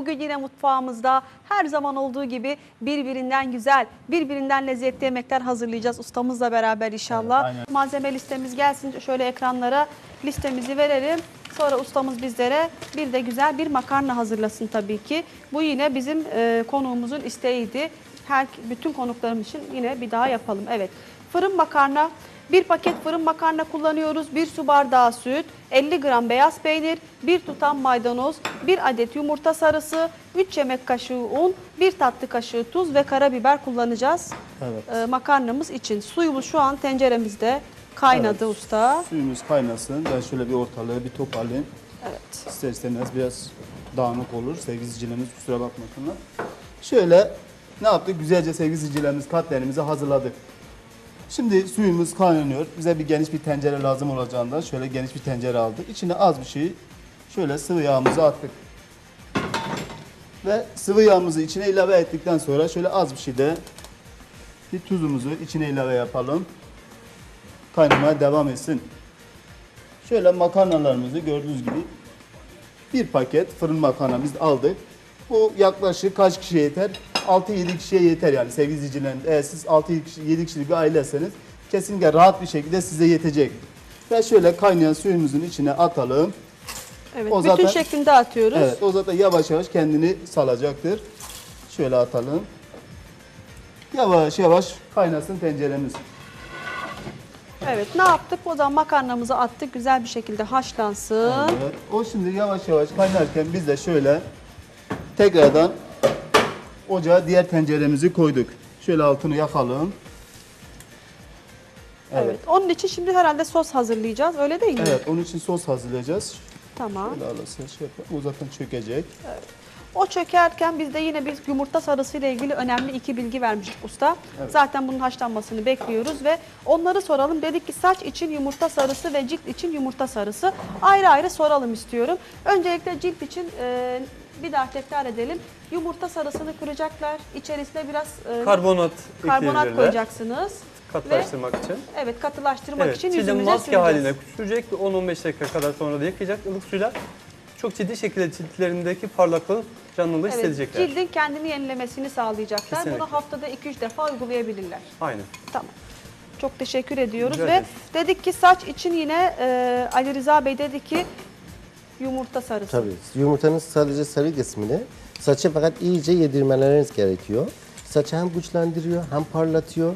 Bugün yine mutfağımızda her zaman olduğu gibi birbirinden güzel, birbirinden lezzetli yemekler hazırlayacağız ustamızla beraber inşallah. Evet, aynen. Malzeme listemiz gelsin şöyle ekranlara listemizi verelim. Sonra ustamız bizlere bir de güzel bir makarna hazırlasın tabii ki. Bu yine bizim e, konuğumuzun isteğiydi. Her bütün konuklarım için yine bir daha yapalım. Evet. Fırın makarna, bir paket fırın makarna kullanıyoruz. Bir su bardağı süt, 50 gram beyaz peynir, bir tutam maydanoz, bir adet yumurta sarısı, 3 yemek kaşığı un, bir tatlı kaşığı tuz ve karabiber kullanacağız. Evet. Ee, makarnamız için. Suyumuz şu an tenceremizde kaynadı Evet. usta. Suyumuz kaynasın. Ben şöyle bir ortalığı bir toparlayayım. Evet. İster istemez biraz dağınık olur. Sevgili izleyicilerimiz kusura bakmasınlar. Şöyle ne yaptık? Güzelce sevgili izleyicilerimiz katlerimizi hazırladık. Şimdi suyumuz kaynanıyor. Bize bir geniş bir tencere lazım olacağından şöyle geniş bir tencere aldık. İçine az bir şey şöyle sıvı yağımızı attık. Ve sıvı yağımızı içine ilave ettikten sonra şöyle az bir şey de bir tuzumuzu içine ilave yapalım. Kaynamaya devam etsin. Şöyle makarnalarımızı gördüğünüz gibi bir paket fırın makarnamızı aldık. Bu yaklaşık kaç kişiye yeter? 6-7 kişiye yeter yani sevgili izleyicilerim. Eğer siz 6-7 kişi, 7 kişilik bir aileseniz kesinlikle rahat bir şekilde size yetecek. Ve şöyle kaynayan suyumuzun içine atalım. Evet. O Bütün zaten- şeklinde atıyoruz. Evet o zaten yavaş yavaş kendini salacaktır. Şöyle atalım. Yavaş yavaş kaynasın tenceremiz. Evet. Ne yaptık? O zaman makarnamızı attık. Güzel bir şekilde haşlansın. Evet. O şimdi yavaş yavaş kaynarken biz de şöyle tekrardan ocağa diğer tenceremizi koyduk. Şöyle altını yakalım. Evet. Evet. Onun için şimdi herhalde sos hazırlayacağız. Öyle değil mi? Evet, onun için sos hazırlayacağız. Tamam. Şöyle alasın şey yapalım. O zaten çökecek. O çökerken biz de yine bir yumurta sarısı ile ilgili önemli iki bilgi vermiştik usta. Evet. Zaten bunun haşlanmasını bekliyoruz ve onları soralım. Dedik ki saç için yumurta sarısı ve cilt için yumurta sarısı ayrı ayrı soralım istiyorum. Öncelikle cilt için e, bir daha tekrar edelim. Yumurta sarısını kıracaklar. İçerisine biraz e, Karbonat, karbonat koyacaksınız. Katılaştırmak için. Evet katılaştırmak Evet, için yüzümüze maske süreceğiz. haline sürecek ve 10-15 dakika kadar sonra da yıkayacak ılık suyla. Çok ciddi şekilde ciltlerindeki parlaklığı, canlılığı Evet, hissedecekler. cildin kendini yenilemesini sağlayacaklar. Kesinlikle. Bunu haftada 2-3 defa uygulayabilirler. Aynen. Tamam. Çok teşekkür ediyoruz Rica ve ederiz. dedik ki saç için yine e, Ali Rıza Bey dedi ki yumurta sarısı. Tabii. Yumurtanın sadece sarı kısmını saça fakat iyice yedirmeleriniz gerekiyor. Saçı hem güçlendiriyor hem parlatıyor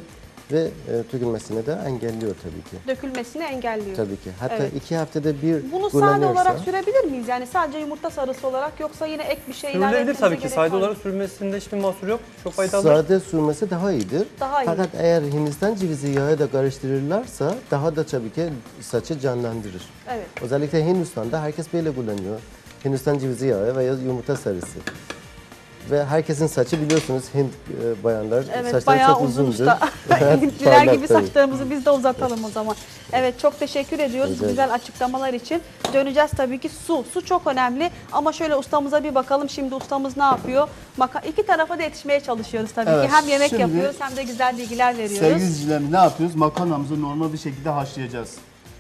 ve e, dökülmesini de engelliyor tabii ki. Dökülmesini engelliyor. Tabii ki. Hatta Evet. iki haftada bir Bunu sade olarak sürebilir miyiz? Yani sadece yumurta sarısı olarak yoksa yine ek bir şey ilave Sürülebilir etmemize tabii ki. gerek Sade var mı? olarak sürülmesinde hiçbir mahsur yok. Çok faydalı. Sade sürmesi daha iyidir. Daha iyi. Fakat eğer Hindistan cevizi yağı da karıştırırlarsa daha da tabii ki saçı canlandırır. Evet. Özellikle Hindistan'da herkes böyle kullanıyor. Hindistan cevizi yağı veya yumurta sarısı. Ve herkesin saçı biliyorsunuz Hint e, bayanlar Evet saçları bayağı çok uzun uzundur. usta. Hintliler parlak gibi tabii. saçlarımızı biz de uzatalım o zaman. Evet çok teşekkür ediyoruz Rica güzel açıklamalar için. Döneceğiz tabii ki su. Su çok önemli ama şöyle ustamıza bir bakalım şimdi ustamız ne yapıyor? Maka iki tarafa da yetişmeye çalışıyoruz tabii Evet, ki. Hem yemek şimdi- yapıyoruz hem de güzel bilgiler veriyoruz. Sevgili izleyicilerimiz ne yapıyoruz? Makarnamızı normal bir şekilde haşlayacağız.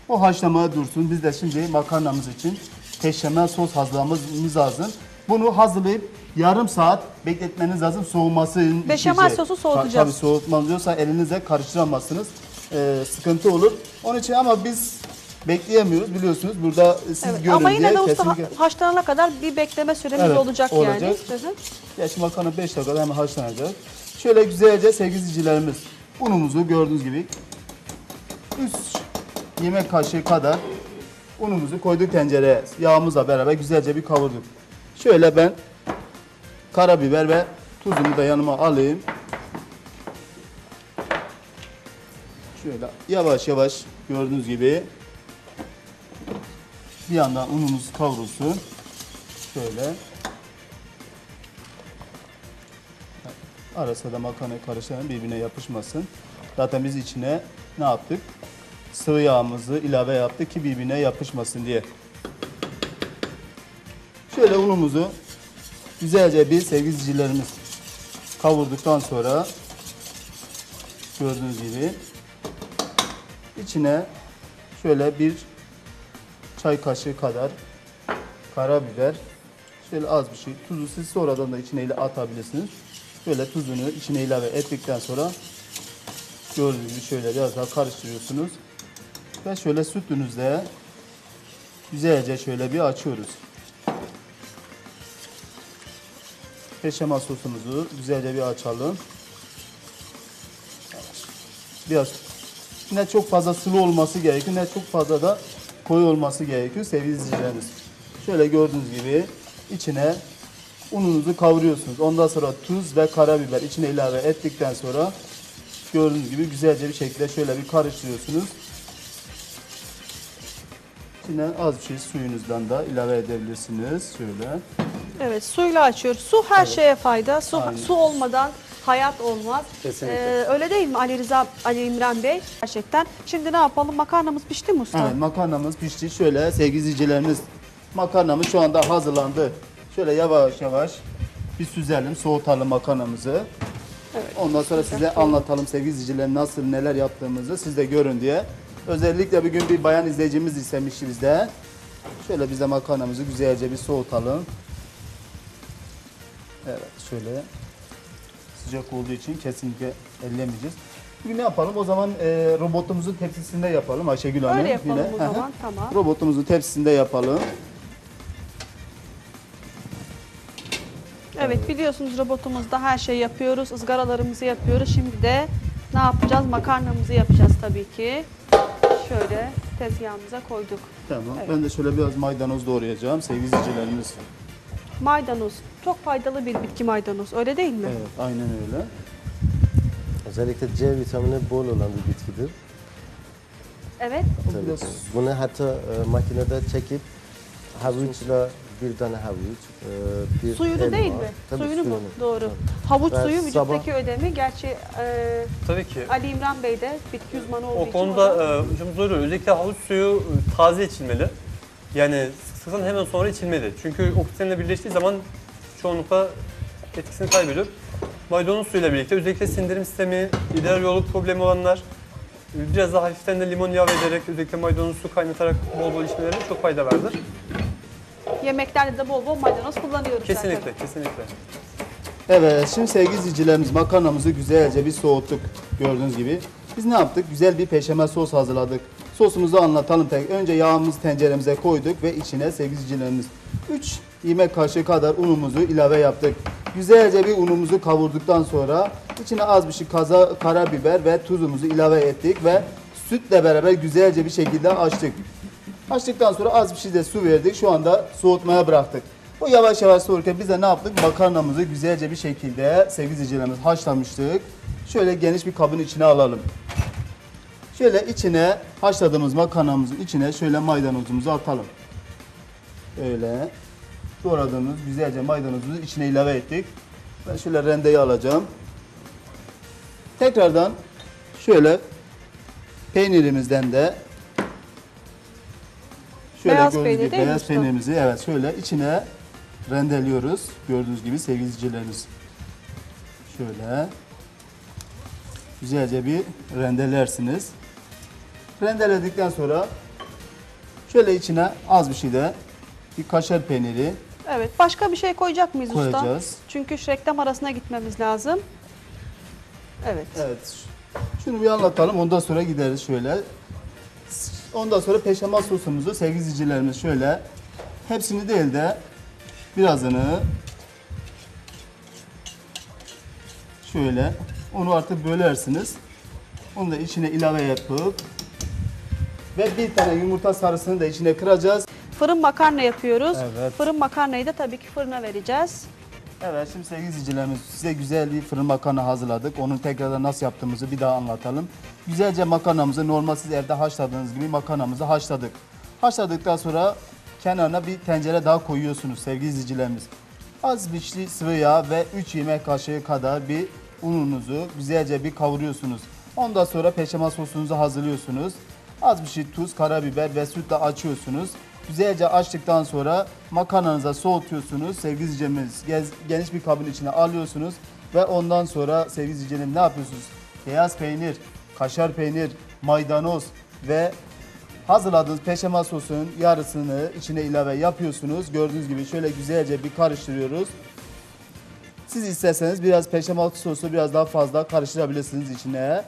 O haşlamaya dursun. Biz de şimdi makarnamız için peşemel sos hazırlamamız lazım. Bunu hazırlayıp yarım saat bekletmeniz lazım soğuması için. Beşamel sosu soğutacağız. Tabii soğutmanız yoksa elinizle karıştıramazsınız. Ee, sıkıntı olur. Onun için ama biz bekleyemiyoruz biliyorsunuz. Burada siz Evet, görün ama yine diye de usta kesinlikle... haşlanana kadar bir bekleme süremiz Evet, olacak, yani. olacak. Hı. Gerçi makarna 5 dakikada hemen haşlanacak. Şöyle güzelce sevgili izleyicilerimiz unumuzu gördüğünüz gibi 3 yemek kaşığı kadar unumuzu koyduk tencereye. Yağımızla beraber güzelce bir kavurduk. Şöyle ben karabiber ve tuzumu da yanıma alayım. Şöyle yavaş yavaş gördüğünüz gibi bir yandan unumuz kavrulsun. Şöyle. Ara sıra makarna karıştıralım birbirine yapışmasın. Zaten biz içine ne yaptık? Sıvı yağımızı ilave yaptık ki birbirine yapışmasın diye. Şöyle unumuzu güzelce bir sevgili izleyicilerimiz kavurduktan sonra gördüğünüz gibi içine şöyle bir çay kaşığı kadar karabiber, şöyle az bir şey, tuzu siz sonradan da içine ile atabilirsiniz. Böyle tuzunu içine ilave ettikten sonra gördüğünüz gibi şöyle biraz daha karıştırıyorsunuz. Ve şöyle sütünüzle güzelce şöyle bir açıyoruz. Beşamel sosumuzu güzelce bir açalım. Biraz ne çok fazla sulu olması gerekiyor ne çok fazla da koyu olması gerekiyor sevgili izleyicilerimiz. Şöyle gördüğünüz gibi içine ununuzu kavuruyorsunuz. Ondan sonra tuz ve karabiber içine ilave ettikten sonra gördüğünüz gibi güzelce bir şekilde şöyle bir karıştırıyorsunuz. İçine az bir şey suyunuzdan da ilave edebilirsiniz. Şöyle. Evet suyla açıyoruz. Su her şeye fayda. Su, Aynen. su olmadan hayat olmaz. Kesinlikle. Ee, öyle değil mi Ali Rıza, Ali İmran Bey? Gerçekten. Şimdi ne yapalım? Makarnamız pişti mi usta? Evet makarnamız pişti. Şöyle sevgili izleyicilerimiz makarnamız şu anda hazırlandı. Şöyle yavaş yavaş bir süzelim, soğutalım makarnamızı. Ondan sonra size anlatalım sevgili izleyiciler nasıl neler yaptığımızı siz de görün diye. Özellikle bugün bir bayan izleyicimiz istemişti bizde. Şöyle biz de makarnamızı güzelce bir soğutalım. Evet şöyle sıcak olduğu için kesinlikle ellemeyeceğiz. Bugün ne yapalım? O zaman e, robotumuzun tepsisinde yapalım Ayşegül Hanım. Öyle yapalım o Hı hı. zaman. Tamam. Robotumuzun tepsisinde yapalım. Evet biliyorsunuz robotumuzda her şeyi yapıyoruz. ızgaralarımızı yapıyoruz. Şimdi de ne yapacağız? Makarnamızı yapacağız tabii ki. Şöyle tezgahımıza koyduk. Tamam. Evet. Ben de şöyle biraz maydanoz doğrayacağım sevgili izleyicilerimiz. Maydanoz. Çok faydalı bir bitki maydanoz. Öyle değil mi? Evet, aynen öyle. Özellikle C vitamini bol olan bir bitkidir. Evet. Tabii ki. Bunu hatta e, makinede çekip havuçla bir tane havuç, e, bir Suyunu elma. değil mi? Tabii suyunu mu? Doğru. Tabii. Havuç Ben suyu sabah- vücuttaki ödemi. Gerçi e, Tabii ki. Ali İmran Bey de bitki uzmanı olduğu O için konuda o da- e, hocam zor. Özellikle havuç suyu e, taze içilmeli. Yani sıktıktan hemen sonra içilmeli. Çünkü oksijenle birleştiği zaman çoğunlukla etkisini kaybediyor. Maydanoz suyuyla birlikte özellikle sindirim sistemi, idrar yolu problemi olanlar biraz daha hafiften de limon ilave ederek özellikle maydanoz su kaynatarak bol bol içmelerine çok fayda vardır. yemeklerde de bol bol maydanoz kullanıyoruz Kesinlikle, zaten. kesinlikle. Evet, şimdi sevgili izleyicilerimiz makarnamızı güzelce bir soğuttuk gördüğünüz gibi. Biz ne yaptık? Güzel bir peşemel sos hazırladık. Sosumuzu anlatalım. Önce yağımızı tenceremize koyduk ve içine sevgili izleyicilerimiz 3 yemek kaşığı kadar unumuzu ilave yaptık. Güzelce bir unumuzu kavurduktan sonra içine az bir şey kaza, karabiber ve tuzumuzu ilave ettik ve sütle beraber güzelce bir şekilde açtık. Açtıktan sonra az bir şey de su verdik. Şu anda soğutmaya bıraktık. O yavaş yavaş soğurken biz de ne yaptık? Makarnamızı güzelce bir şekilde sevgili haşlamıştık. Şöyle geniş bir kabın içine alalım. Şöyle içine haşladığımız makarnamızın içine şöyle maydanozumuzu atalım. Öyle doğradığımız güzelce maydanozumuzu içine ilave ettik. Ben şöyle rendeyi alacağım. Tekrardan şöyle peynirimizden de şöyle Beyaz gördüğünüz peynir gibi mi beyaz usta? peynirimizi evet şöyle içine rendeliyoruz. Gördüğünüz gibi sevgili izleyicilerimiz. Şöyle güzelce bir rendelersiniz. Rendeledikten sonra şöyle içine az bir şey de bir kaşar peyniri Evet. Başka bir şey koyacak mıyız usta? koyacağız. Çünkü şu reklam arasına gitmemiz lazım. Evet. Evet. Şunu bir anlatalım. Ondan sonra gideriz şöyle. Ondan sonra peşamal sosumuzu sevgili izleyicilerimiz şöyle hepsini değil de birazını şöyle onu artık bölersiniz. Onu da içine ilave yapıp ve bir tane yumurta sarısını da içine kıracağız. Fırın makarna yapıyoruz. Evet. Fırın makarnayı da tabii ki fırına vereceğiz. Evet şimdi sevgili izleyicilerimiz size güzel bir fırın makarna hazırladık. Onu tekrardan nasıl yaptığımızı bir daha anlatalım. Güzelce makarnamızı normal siz evde haşladığınız gibi makarnamızı haşladık. Haşladıktan sonra kenarına bir tencere daha koyuyorsunuz sevgili izleyicilerimiz. Az şey sıvı yağ ve 3 yemek kaşığı kadar bir ununuzu güzelce bir kavuruyorsunuz. Ondan sonra peştemal sosunuzu hazırlıyorsunuz. Az bir şey tuz, karabiber ve sütle açıyorsunuz. Güzelce açtıktan sonra makarnanıza soğutuyorsunuz. Sevgili geniş bir kabın içine alıyorsunuz. Ve ondan sonra sevgili ne yapıyorsunuz? Beyaz peynir, kaşar peynir, maydanoz ve Hazırladığınız peştemal sosunun yarısını içine ilave yapıyorsunuz. Gördüğünüz gibi şöyle güzelce bir karıştırıyoruz. Siz isterseniz biraz peştemal sosu biraz daha fazla karıştırabilirsiniz içine.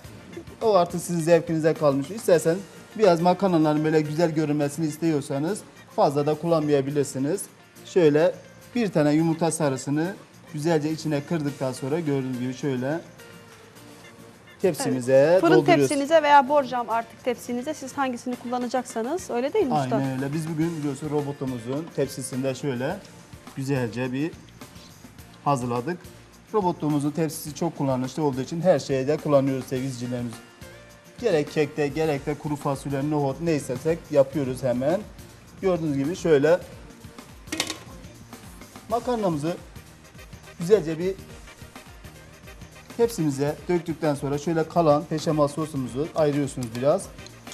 O artık sizin zevkinize kalmış. İsterseniz biraz makarnaların böyle güzel görünmesini istiyorsanız fazla da kullanmayabilirsiniz. Şöyle bir tane yumurta sarısını güzelce içine kırdıktan sonra gördüğünüz gibi şöyle tepsimize Fırın dolduruyoruz. tepsinize veya borcam artık tepsinize siz hangisini kullanacaksanız öyle değil mi usta? Aynen öyle. Biz bugün biliyorsun robotumuzun tepsisinde şöyle güzelce bir hazırladık. Robotumuzun tepsisi çok kullanışlı olduğu için her şeyde kullanıyoruz sevgili izleyicilerimiz. Gerek kekte gerek de kuru fasulye, nohut ne istersek yapıyoruz hemen. Gördüğünüz gibi şöyle makarnamızı güzelce bir tepsimize döktükten sonra şöyle kalan peştemal sosumuzu ayırıyorsunuz biraz.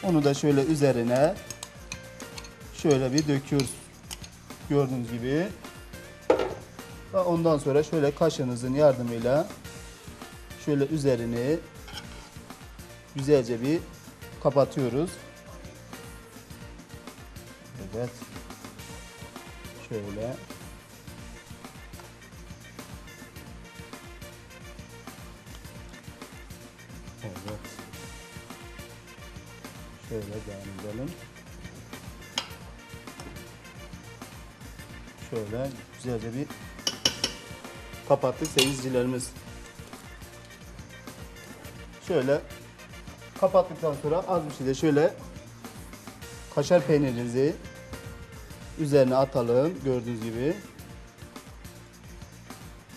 Onu da şöyle üzerine şöyle bir döküyoruz. Gördüğünüz gibi. Ondan sonra şöyle kaşığınızın yardımıyla şöyle üzerini güzelce bir kapatıyoruz. Evet. Şöyle. Evet. Şöyle devam edelim. Şöyle güzelce bir kapattık seyircilerimiz. Şöyle kapattıktan sonra az bir şey de şöyle kaşar peynirinizi üzerine atalım gördüğünüz gibi.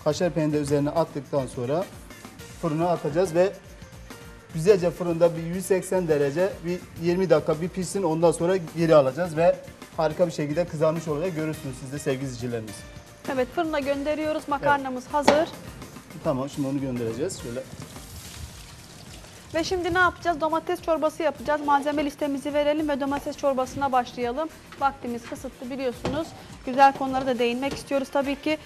Kaşar peyniri de üzerine attıktan sonra fırına atacağız ve güzelce fırında bir 180 derece bir 20 dakika bir pişsin ondan sonra geri alacağız ve harika bir şekilde kızarmış olacak görürsünüz siz de sevgili izleyicilerimiz. Evet fırına gönderiyoruz. Makarnamız hazır. Tamam şimdi onu göndereceğiz. Şöyle Ve şimdi ne yapacağız? Domates çorbası yapacağız. Malzeme listemizi verelim ve domates çorbasına başlayalım. Vaktimiz kısıtlı biliyorsunuz. Güzel konulara da değinmek istiyoruz tabii ki.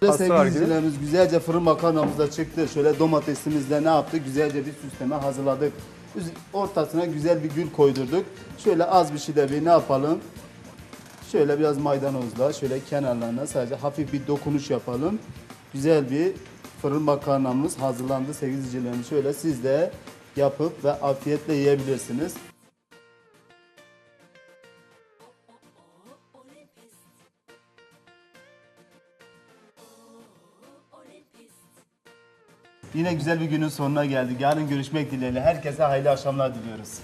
Sevgili izleyicilerimiz güzelce fırın makarnamız da çıktı. Şöyle domatesimizle ne yaptık? Güzelce bir süsleme hazırladık. Ortasına güzel bir gül koydurduk. Şöyle az bir şey de bir ne yapalım? Şöyle biraz maydanozla şöyle kenarlarına sadece hafif bir dokunuş yapalım. Güzel bir fırın makarnamız hazırlandı sevgili izleyicilerimiz. Şöyle siz de yapıp ve afiyetle yiyebilirsiniz. Yine güzel bir günün sonuna geldik. Yarın görüşmek dileğiyle. Herkese hayırlı akşamlar diliyoruz.